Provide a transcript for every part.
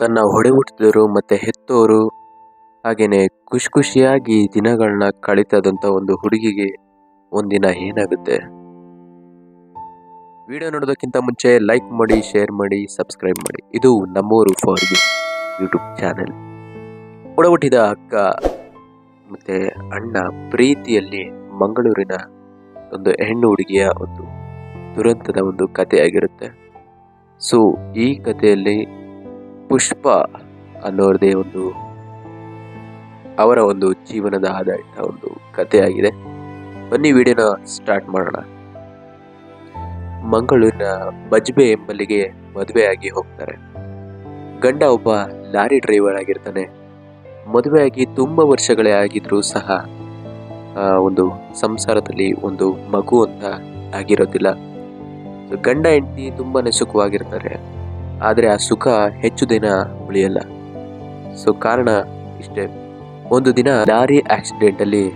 ತನ್ನ ಹೊಡೆಹುಟ್ಟಿದವರು ಮತ್ತು ಹೆತ್ತೋರು ಹಾಗೆಯೇ ಖುಷಿ ಖುಷಿಯಾಗಿ ದಿನಗಳನ್ನ ಕಳೀತದಂಥ ಒಂದು ಹುಡುಗಿಗೆ ಒಂದಿನ ಏನಾಗುತ್ತೆ? ವಿಡಿಯೋ ನೋಡೋದಕ್ಕಿಂತ ಮುಂಚೆ ಲೈಕ್ ಮಾಡಿ, ಶೇರ್ ಮಾಡಿ, ಸಬ್ಸ್ಕ್ರೈಬ್ ಮಾಡಿ. ಇದು ನಮ್ಮೂರು ಫಾರ್ ಯು ಯೂಟ್ಯೂಬ್ ಚಾನೆಲ್. ಒಡಹುಟ್ಟಿದ ಅಕ್ಕ ಮತ್ತು ಅಣ್ಣ ಪ್ರೀತಿಯಲ್ಲಿ ಮಂಗಳೂರಿನ ಒಂದು ಹೆಣ್ಣು ಹುಡುಗಿಯ ಒಂದು ದುರಂತದ ಒಂದು ಕಥೆಯಾಗಿರುತ್ತೆ. ಸೊ ಈ ಕಥೆಯಲ್ಲಿ ಪುಷ್ಪ ಅನ್ನೋರದೇ ಒಂದು, ಅವರ ಒಂದು ಜೀವನದ ಆಧಾರಿತ ಒಂದು ಕಥೆಯಾಗಿದೆ. ಬನ್ನಿ ವಿಡಿಯೋನ ಸ್ಟಾರ್ಟ್ ಮಾಡೋಣ. ಮಂಗಳೂರಿನ ಬಜ್ಬೆ ಎಂಬಲ್ಲಿಗೆ ಮದುವೆಯಾಗಿ ಹೋಗ್ತಾರೆ. ಗಂಡ ಒಬ್ಬ ಲಾರಿ ಡ್ರೈವರ್ ಆಗಿರ್ತಾನೆ. ಮದುವೆಯಾಗಿ ತುಂಬ ವರ್ಷಗಳೇ ಆಗಿದ್ರೂ ಸಹ ಒಂದು ಸಂಸಾರದಲ್ಲಿ ಒಂದು ಮಗು ಅಂತ ಆಗಿರೋದಿಲ್ಲ. ಗಂಡ, ಹೆಂಡತಿ ತುಂಬಾನೇ ಸುಖವಾಗಿರ್ತಾರೆ. ಆದರೆ ಆ ಸುಖ ಹೆಚ್ಚು ದಿನ ಉಳಿಯಲ್ಲ. ಸೊ ಕಾರಣ ಇಷ್ಟೇ. ಒಂದು ದಿನ ಲಾರಿ ಆಕ್ಸಿಡೆಂಟಲ್ಲಿ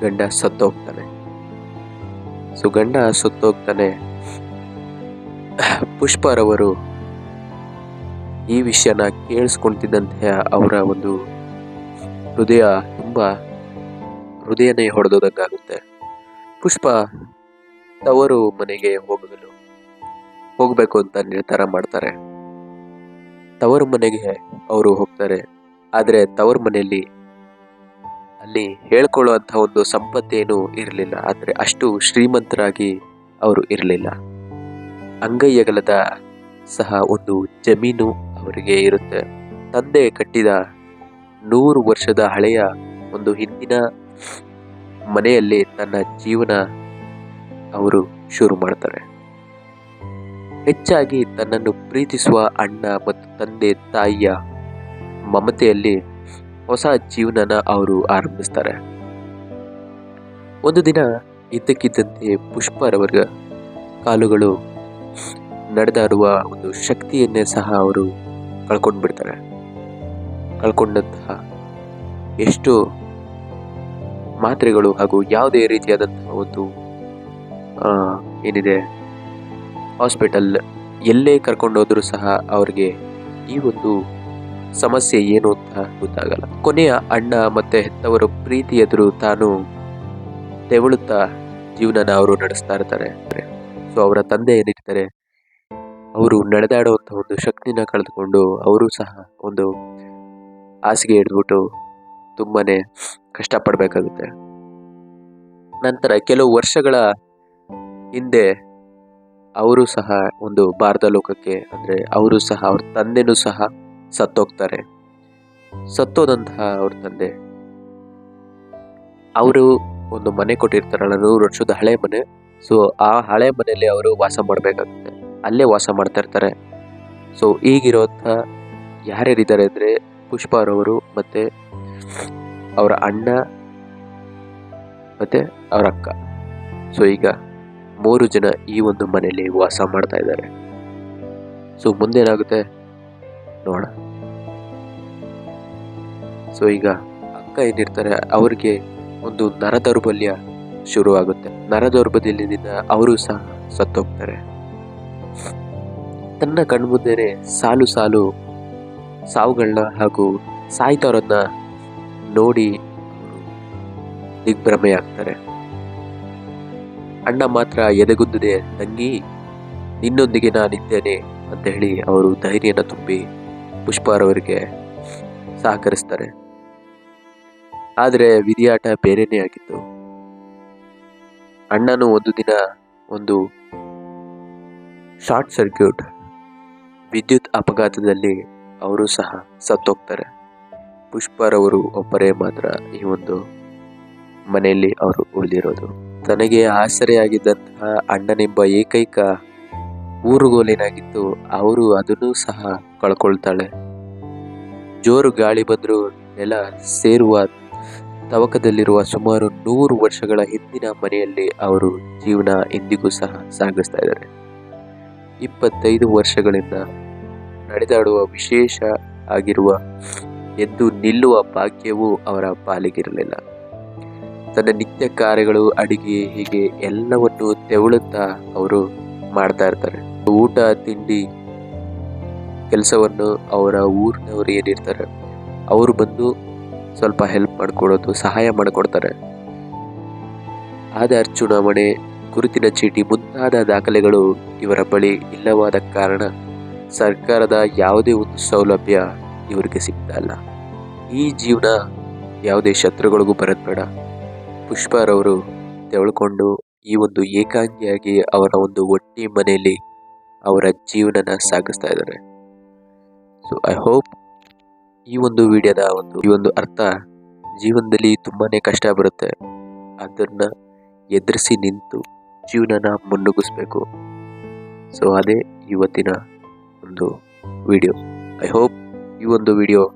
ಗಂಡ ಸತ್ತೋಗ್ತಾನೆ. ಸೊ ಗಂಡ ಸತ್ತೋಗ್ತಾನೆ. ಪುಷ್ಪರವರು ಈ ವಿಷಯನ ಕೇಳಿಸ್ಕೊಳ್ತಿದ್ದಂತೆ ಅವರ ಒಂದು ಹೃದಯ ತುಂಬ ಹೃದಯನೇ ಹೊಡೆದೋದಂಗಾಗುತ್ತೆ. ಪುಷ್ಪ ತವರು ಮನೆಗೆ ಹೋಗಲು ಹೋಗಬೇಕು ಅಂತ ನಿರ್ಧಾರ ಮಾಡ್ತಾರೆ. ತವರು ಮನೆಗೆ ಅವರು ಹೋಗ್ತಾರೆ. ಆದರೆ ತವರು ಮನೆಯಲ್ಲಿ ಅಲ್ಲಿ ಹೇಳ್ಕೊಳ್ಳುವಂಥ ಒಂದು ಸಂಪತ್ತೇನು ಇರಲಿಲ್ಲ. ಆದರೆ ಅಷ್ಟು ಶ್ರೀಮಂತರಾಗಿ ಅವರು ಇರಲಿಲ್ಲ. ಅಂಗೈಯಗಲದ ಸಹ ಒಂದು ಜಮೀನು ಅವರಿಗೆ ಇರುತ್ತೆ. ತಂದೆ ಕಟ್ಟಿದ ನೂರು ವರ್ಷದ ಹಳೆಯ ಒಂದು ಹಿಂದಿನ ಮನೆಯಲ್ಲಿ ತನ್ನ ಜೀವನ ಅವರು ಶುರು ಮಾಡ್ತಾರೆ. ಹೆಚ್ಚಾಗಿ ತನ್ನನ್ನು ಪ್ರೀತಿಸುವ ಅಣ್ಣ ಮತ್ತು ತಂದೆ ತಾಯಿಯ ಮಮತೆಯಲ್ಲಿ ಹೊಸ ಜೀವನನ ಅವರು ಆರಂಭಿಸ್ತಾರೆ. ಒಂದು ದಿನ ಇದ್ದಕ್ಕಿದ್ದಂತೆ ಪುಷ್ಪರವರ ಕಾಲುಗಳು ನಡೆದಾಡುವ ಒಂದು ಶಕ್ತಿಯನ್ನೇ ಸಹ ಅವರು ಕಳ್ಕೊಂಡು ಬಿಡ್ತಾರೆ ಕಳ್ಕೊಂಡಂತಹ ಎಷ್ಟು ಮಾತ್ರೆಗಳು ಹಾಗೂ ಯಾವುದೇ ರೀತಿಯಾದಂತಹ ಒಂದು ಏನಿದೆ? ಹಾಸ್ಪಿಟಲ್ ಎಲ್ಲೇ ಕರ್ಕೊಂಡೋದ್ರೂ ಸಹ ಅವ್ರಿಗೆ ಈ ಒಂದು ಸಮಸ್ಯೆ ಏನು ಅಂತ ಗೊತ್ತಾಗಲ್ಲ. ಕೊನೆಯ ಅಣ್ಣ ಮತ್ತೆ ಹೆತ್ತವರ ಪ್ರೀತಿ ಎದುರು ತಾನು ತೆವಳುತ್ತಾ ಜೀವನನ ಅವರು ನಡೆಸ್ತಾ ಇರ್ತಾರೆ. ಸೊ ಅವರ ತಂದೆ ಏನಿರ್ತಾರೆ, ಅವರು ನಡೆದಾಡುವಂಥ ಒಂದು ಶಕ್ತಿನ ಕಳೆದುಕೊಂಡು ಅವರು ಸಹ ಒಂದು ಹಾಸಿಗೆ ಹಿಡಿದ್ಬಿಟ್ಟು ತುಂಬಾ ಕಷ್ಟಪಡಬೇಕಾಗುತ್ತೆ. ನಂತರ ಕೆಲವು ವರ್ಷಗಳ ಹಿಂದೆ ಅವರು ಸಹ ಒಂದು ಭಾರತ ಲೋಕಕ್ಕೆ ಅಂದರೆ ಅವರು ಸಹ ಅವ್ರ ತಂದೆನೂ ಸಹ ಸತ್ತೋಗ್ತಾರೆ. ಸತ್ತೋದಂತಹ ಅವ್ರ ತಂದೆ. ಅವರು ಒಂದು ಮನೆ ಕೊಟ್ಟಿರ್ತಾರಲ್ಲ, ನೂರು ವರ್ಷದ ಹಳೆ ಮನೆ. ಸೊ ಆ ಹಳೆ ಮನೆಯಲ್ಲಿ ಅವರು ವಾಸ ಮಾಡಬೇಕಾಗುತ್ತೆ. ಅಲ್ಲೇ ವಾಸ ಮಾಡ್ತಾ ಇರ್ತಾರೆ. ಸೊ ಈಗಿರೋಂಥ ಯಾರ್ಯಾರಿದ್ದಾರೆ ಅಂದರೆ ಪುಷ್ಪಾರವರು ಮತ್ತು ಅವರ ಅಣ್ಣ ಮತ್ತು ಅವರ ಅಕ್ಕ. ಸೊ ಈಗ ಮೂರು ಜನ ಈ ಒಂದು ಮನೆಯಲ್ಲಿ ವಾಸ ಮಾಡ್ತಾ ಇದ್ದಾರೆ. ಸೊ ಮುಂದೇನಾಗುತ್ತೆ ನೋಡ ಸೊ ಈಗ ಅಕ್ಕ ಏನಿರ್ತಾರೆ, ಅವ್ರಿಗೆ ಒಂದು ನರ ದೌರ್ಬಲ್ಯ ಶುರುವಾಗುತ್ತೆ. ನರ ದೌರ್ಬಲ್ಯದಿಂದ ಅವರು ಸಹ ಸತ್ತೋಗ್ತಾರೆ. ತನ್ನ ಕಣ್ಮುಂದೆನೆ ಸಾಲು ಸಾಲು ಸಾವುಗಳನ್ನ ಹಾಗೂ ಸಾಯ್ತವರನ್ನ ನೋಡಿ ದಿಗ್ಭ್ರಮೆಯಾಗ್ತಾರೆ. ಅಣ್ಣ ಮಾತ್ರ ಎದೆಗುದ್ದಿದೆ ತಂಗಿ ನಿನ್ನೊಂದಿಗೆ ನಾನಿದ್ದೇನೆ ಅಂತ ಹೇಳಿ ಅವರು ಧೈರ್ಯನ ತುಂಬಿ ಪುಷ್ಪಾರವರಿಗೆ ಸಹಕರಿಸ್ತಾರೆ. ಆದರೆ ವಿಧಿಯಾಟ ಬೇರೆನೇ ಆಗಿತ್ತು. ಅಣ್ಣನು ಒಂದು ದಿನ ಒಂದು ಶಾರ್ಟ್ ಸರ್ಕ್ಯೂಟ್ ವಿದ್ಯುತ್ ಅಪಘಾತದಲ್ಲಿ ಅವರು ಸಹ ಸತ್ತೋಗ್ತಾರೆ. ಪುಷ್ಪರವರು ಒಬ್ಬರೇ ಮಾತ್ರ ಈ ಒಂದು ಮನೆಯಲ್ಲಿ ಅವರು ಉಳಿದಿರೋದು. ತನಗೆ ಆಸರೆಯಾಗಿದ್ದಂತಹ ಅಣ್ಣನೆಂಬ ಏಕೈಕ ಊರುಗೋಲಿನಾಗಿತ್ತು ಅವರು ಅದನ್ನು ಸಹ ಕಳ್ಕೊಳ್ತಾಳೆ. ಜೋರು ಗಾಳಿ ಬಂದರೂ ನೆಲ ಸೇರುವ ತವಕದಲ್ಲಿರುವ ಸುಮಾರು ನೂರು ವರ್ಷಗಳ ಹಿಂದಿನ ಮನೆಯಲ್ಲಿ ಅವರು ಜೀವನ ಇಂದಿಗೂ ಸಹ ಸಾಗಿಸ್ತಾ ಇದ್ದಾರೆ. ಇಪ್ಪತ್ತೈದು ವರ್ಷಗಳಿಂದ ನಡೆದಾಡುವ ವಿಶೇಷ ಆಗಿರುವ ಎದ್ದು ನಿಲ್ಲುವ ಭಾಗ್ಯವೂ ಅವರ ಪಾಲಿಗಿರಲಿಲ್ಲ. ತನ್ನ ನಿತ್ಯ ಕಾರ್ಯಗಳು, ಅಡಿಗೆ ಹೀಗೆ ಎಲ್ಲವನ್ನು ತೆವಳುತ್ತಾ ಅವರು ಮಾಡ್ತಾ ಇರ್ತಾರೆ. ಊಟ, ತಿಂಡಿ ಕೆಲಸವನ್ನು ಅವರ ಊರಿನವರು ಏನಿರ್ತಾರೆ, ಅವರು ಬಂದು ಸ್ವಲ್ಪ ಹೆಲ್ಪ್ ಮಾಡಿಕೊಡೋದು, ಸಹಾಯ ಮಾಡಿಕೊಡ್ತಾರೆ. ಆಧಾರ್ ಚುನಾವಣೆ, ಗುರುತಿನ ಚೀಟಿ ಮುಂತಾದ ದಾಖಲೆಗಳು ಇವರ ಬಳಿ ಇಲ್ಲವಾದ ಕಾರಣ ಸರ್ಕಾರದ ಯಾವುದೇ ಒಂದು ಸೌಲಭ್ಯ ಇವರಿಗೆ ಸಿಗ್ತಾ ಇಲ್ಲ. ಈ ಜೀವನ ಯಾವುದೇ ಶತ್ರುಗಳಿಗೂ ಬರೋದು ಪುಷ್ಪರವರು ತೆವಳ್ಕೊಂಡು ಈ ಒಂದು ಏಕಾಂಗಿಯಾಗಿ ಅವರ ಒಂದು ಒಟ್ಟಿ ಮನೆಯಲ್ಲಿ ಅವರ ಜೀವನನ ಸಾಗಿಸ್ತಾ ಇದ್ದಾರೆ. ಸೊ ಐ ಹೋಪ್ ಈ ಒಂದು ವಿಡಿಯೋದ ಒಂದು, ಈ ಒಂದು ಅರ್ಥ ಜೀವನದಲ್ಲಿ ತುಂಬಾ ಕಷ್ಟ ಬರುತ್ತೆ. ಅದನ್ನು ಎದುರಿಸಿ ನಿಂತು ಜೀವನನ ಮುನ್ನುಗ್ಗಿಸ್ಬೇಕು. ಸೊ ಅದೇ ಇವತ್ತಿನ ಒಂದು ವಿಡಿಯೋ. ಐ ಹೋಪ್ ಈ ಒಂದು ವಿಡಿಯೋ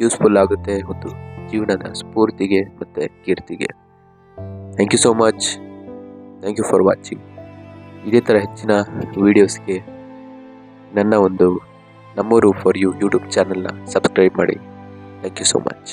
ಯೂಸ್ಫುಲ್ ಆಗುತ್ತೆ ಒಂದು ಜೀವನದ ಸ್ಫೂರ್ತಿಗೆ ಮತ್ತು ಕೀರ್ತಿಗೆ. Thank you so much thank you for watching ಇದೇ ಥರ ಹೆಚ್ಚಿನ ವೀಡಿಯೋಸ್ಗೆ ನನ್ನ ಒಂದು ನಮ್ಮೂರು ಫಾರ್ ಯು ಯೂಟ್ಯೂಬ್ ಚಾನಲ್ನ ಸಬ್ಸ್ಕ್ರೈಬ್ ಮಾಡಿ. Thank you so much